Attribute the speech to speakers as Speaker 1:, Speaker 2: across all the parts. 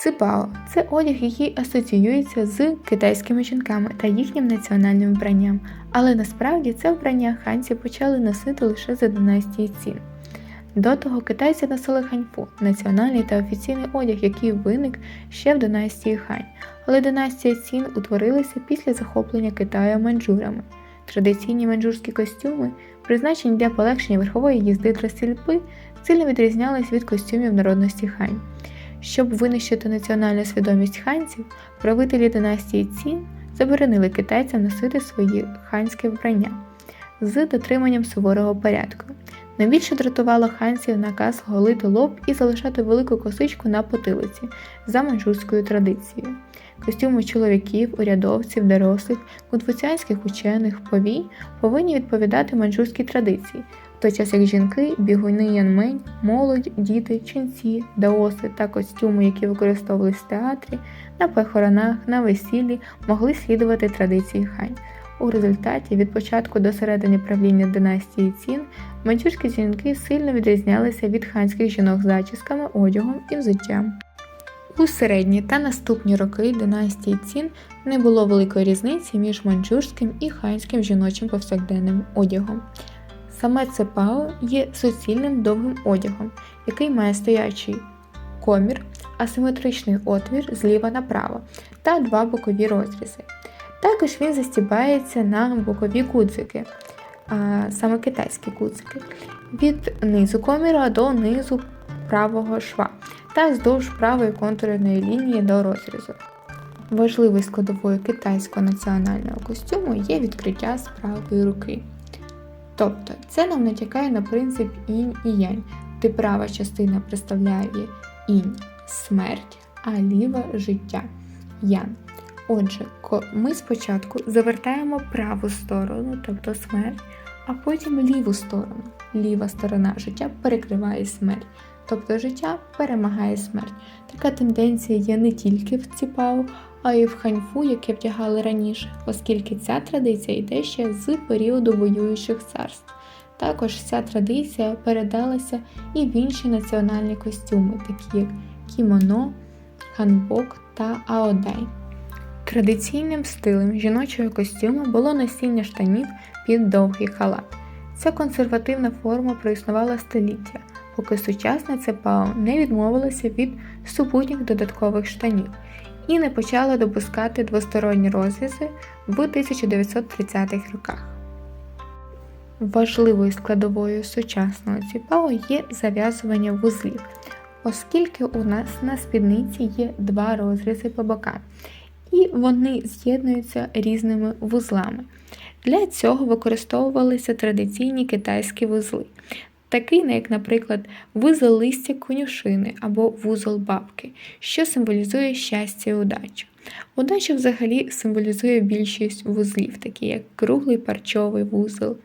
Speaker 1: Ципао це одяг, який асоціюється з китайськими жінками та їхнім національним вбранням, але насправді це вбрання ханці почали носити лише за династії Цін. До того китайці носили ханьфу національний та офіційний одяг, який виник ще в династії Хань, але династія Цін утворилася після захоплення Китаю манджурами. Традиційні манджурські костюми, призначені для полегшення верхової їзди та стрільби, сильно відрізнялись від костюмів народності Хань. Щоб винищити національну свідомість ханців, правителі династії Цін заборонили китайцям носити свої ханське вбрання з дотриманням суворого порядку. Найбільше дратувало ханців наказ голити лоб і залишати велику косичку на потилиці за манчжурською традицією. Костюми чоловіків, урядовців, дорослих, конфуціанських учених, повій повинні відповідати манчжурській традиції, в той час як жінки, бігуни янмень, молодь, діти, ченці, даоси та костюми, які використовувались в театрі, на похоронах, на весіллі, могли слідувати традиції хань. У результаті від початку до середини правління династії Цін манчжурські жінки сильно відрізнялися від ханських жінок зачісками, одягом і взуттям. У середні та наступні роки династії Цін не було великої різниці між манчжурським і ханським жіночим повсякденним одягом. Саме цепао є суцільним довгим одягом, який має стоячий комір, асиметричний отвір зліва направо та два бокові розрізи. Також він застібається на бокові гудзики, а саме китайські гудзики, від низу коміра до низу правого шва та вздовж правої контурної лінії до розрізу. Важливою складовою китайського національного костюму є відкриття з правої руки. Тобто це нам натякає на принцип інь і янь, де права частина представляє інь смерть, а ліва життя ян. Отже, ми спочатку завертаємо праву сторону, тобто смерть, а потім ліву сторону. Ліва сторона життя перекриває смерть, тобто життя перемагає смерть. Така тенденція є не тільки в ціпау, а й в ханьфу, яке вдягали раніше, оскільки ця традиція йде ще з періоду воюючих царств. Також ця традиція передалася і в інші національні костюми, такі як кімоно, ханбок та аодай. Традиційним стилем жіночого костюму було носіння штанів під довгий халат. Ця консервативна форма проіснувала століття, поки сучасне ЦПАО не відмовилося від супутніх додаткових штанів і не почала допускати двосторонні розрізи в 1930-х роках. Важливою складовою сучасного ЦПАО є зав'язування вузлів, оскільки у нас на спідниці є два розрізи по бокам і вони з'єднуються різними вузлами. Для цього використовувалися традиційні китайські вузли, такі, як, наприклад, вузол листя конюшини або вузол бабки, що символізує щастя і удачу. Удача взагалі символізує більшість вузлів, такі як круглий парчовий вузол.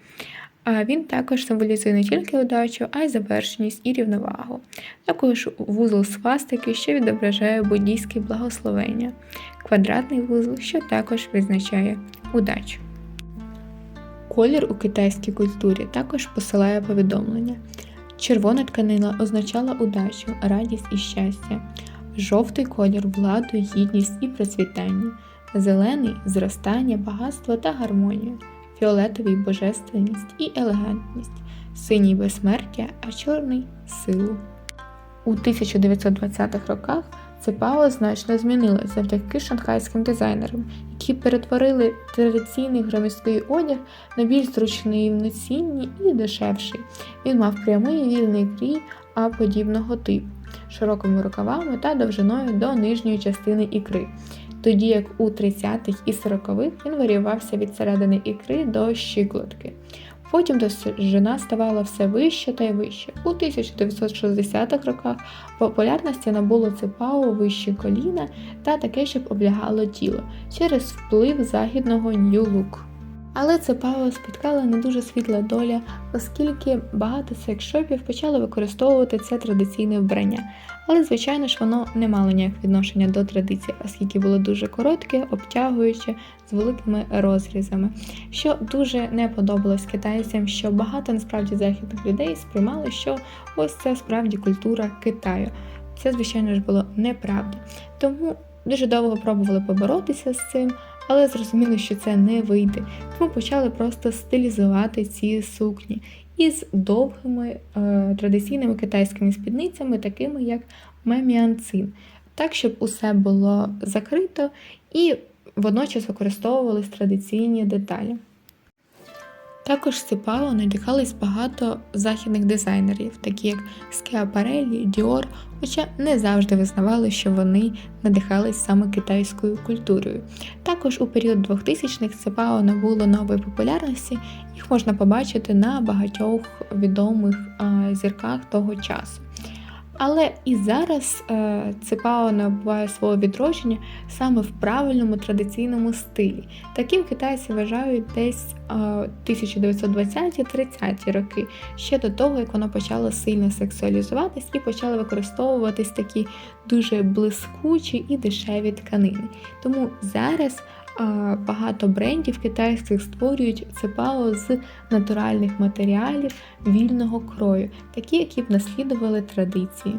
Speaker 1: А він також символізує не тільки удачу, а й завершеність і рівновагу. Також вузол свастики, що відображає буддійське благословення, квадратний вузол, що також визначає удачу. Колір у китайській культурі також посилає повідомлення. Червона тканина означала удачу, радість і щастя, жовтий колір владу, гідність і процвітання, зелений зростання, багатство та гармонію фіолетовий божественність і елегантність, синій безсмертя, а чорний силу. У 1920-х роках Цепао значно змінилося завдяки шанхайським дизайнерам, які перетворили традиційний громіський одяг на більш зручний в носінні і дешевший. Він мав прямий вільний крій а подібного типу, широкими рукавами та довжиною до нижньої частини ікри тоді як у 30-х і 40-х він варіювався від середини ікри до щиколотки. Потім довжина ставала все вище та й вище. У 1960-х роках популярності набуло цепао вище коліна та таке, щоб облягало тіло через вплив західного нью-лук. Але це Пао спіткала не дуже світла доля, оскільки багато секшопів почали використовувати це традиційне вбрання. Але, звичайно ж, воно не мало ніякого відношення до традиції, оскільки було дуже коротке, обтягуюче, з великими розрізами, що дуже не подобалось китайцям, що багато насправді західних людей сприймали, що ось це справді культура Китаю. це, звичайно ж, було неправда. Тому дуже довго пробували поборотися з цим, але зрозуміли, що це не вийде. Тому почали просто стилізувати ці сукні із довгими е, традиційними китайськими спідницями, такими як меміанцин, так, щоб усе було закрито і водночас використовувались традиційні деталі. Також Сипао надихались багато західних дизайнерів, такі як Скіапарелі, Діор, хоча не завжди визнавали, що вони надихались саме китайською культурою. Також у період 2000-х Сипао набуло нової популярності, їх можна побачити на багатьох відомих зірках того часу. Але і зараз е, Ципао набуває свого відродження саме в правильному традиційному стилі. Таким китайці вважають десь е, 1920-30 роки, ще до того, як воно почало сильно сексуалізуватись і почали використовуватись такі дуже блискучі і дешеві тканини. Тому зараз е, багато брендів китайських створюють ципао з натуральних матеріалів вільного крою, такі, які б наслідували традиції.